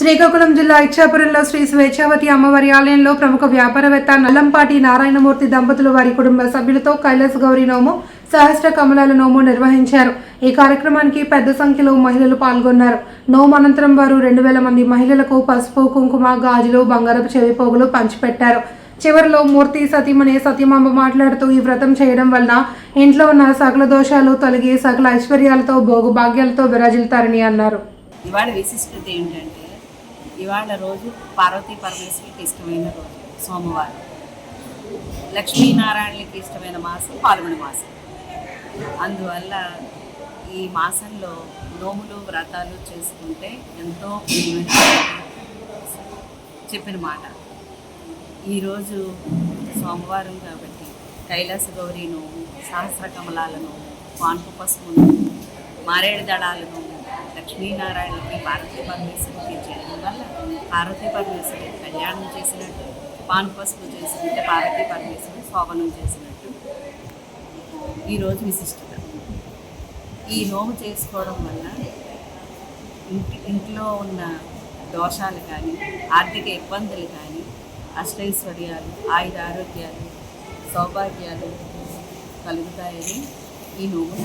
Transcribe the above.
శ్రీకాకుళం జిల్లా ఇచ్చాపురంలో శ్రీ స్వేచ్ఛావతి అమ్మవారి ఆలయంలో ప్రముఖ వ్యాపారవేత్త నల్లంపాటి నారాయణమూర్తి దంపతులు వారి కుటుంబ సభ్యులతో కైలాస్ గౌరి నోము సహస్ర కమలాల నోము నిర్వహించారు. ఈ కార్యక్రమానికి పెద్ద సంఖ్యలో మహిళలు పాల్గొన్నారు. నోము అనంతరం వారు రెండు వేల మంది మహిళలకు పసుపు కుంకుమ గాజులు బంగారపు చెవి పోగులు పంచిపెట్టారు. చివరిలో మూర్తి సతీమణి సతీమాంబ మాట్లాడుతూ ఈ వ్రతం చేయడం వలన ఇంట్లో ఉన్న సకల దోషాలు తొలగి సకల ఐశ్వర్యాలతో భోగభాగ్యాలతో విరాజిల్తారని అన్నారు. ఇవాళ విశిష్టత ఏంటంటే ఇవాళ రోజు పార్వతీ పరమేశ్వరికి ఇష్టమైన రోజు సోమవారం. లక్ష్మీనారాయణకి ఇష్టమైన మాసం పాల్గొన మాసం. అందువల్ల ఈ మాసంలో నోములు వ్రతాలు చేసుకుంటే ఎంతో చెప్పిన మాట. ఈరోజు సోమవారం కాబట్టి కైలాస గౌరీ నోము సహస్ర కమలాల నోము పాన్పు పసుపు నోము మారేడు దళాల నోము లక్ష్మీనారాయణకి పార్వతీ పరమేశ్వరికి చేయడం వల్ల పార్వతీ పరమేశ్వరి కళ్యాణం చేసినట్టు పాన్ పసుపు చేసినట్టు పార్వతీ పరమేశ్వరి శోభనం చేసినట్టు ఈరోజు విశిష్టత. ఈ నోము చేసుకోవడం వల్ల ఇంటి ఇంట్లో ఉన్న దోషాలు కానీ ఆర్థిక ఇబ్బందులు కానీ అష్టైశ్వర్యాలు ఆయుధ ఆరోగ్యాలు సౌభాగ్యాలు కలుగుతాయని ఈ నోము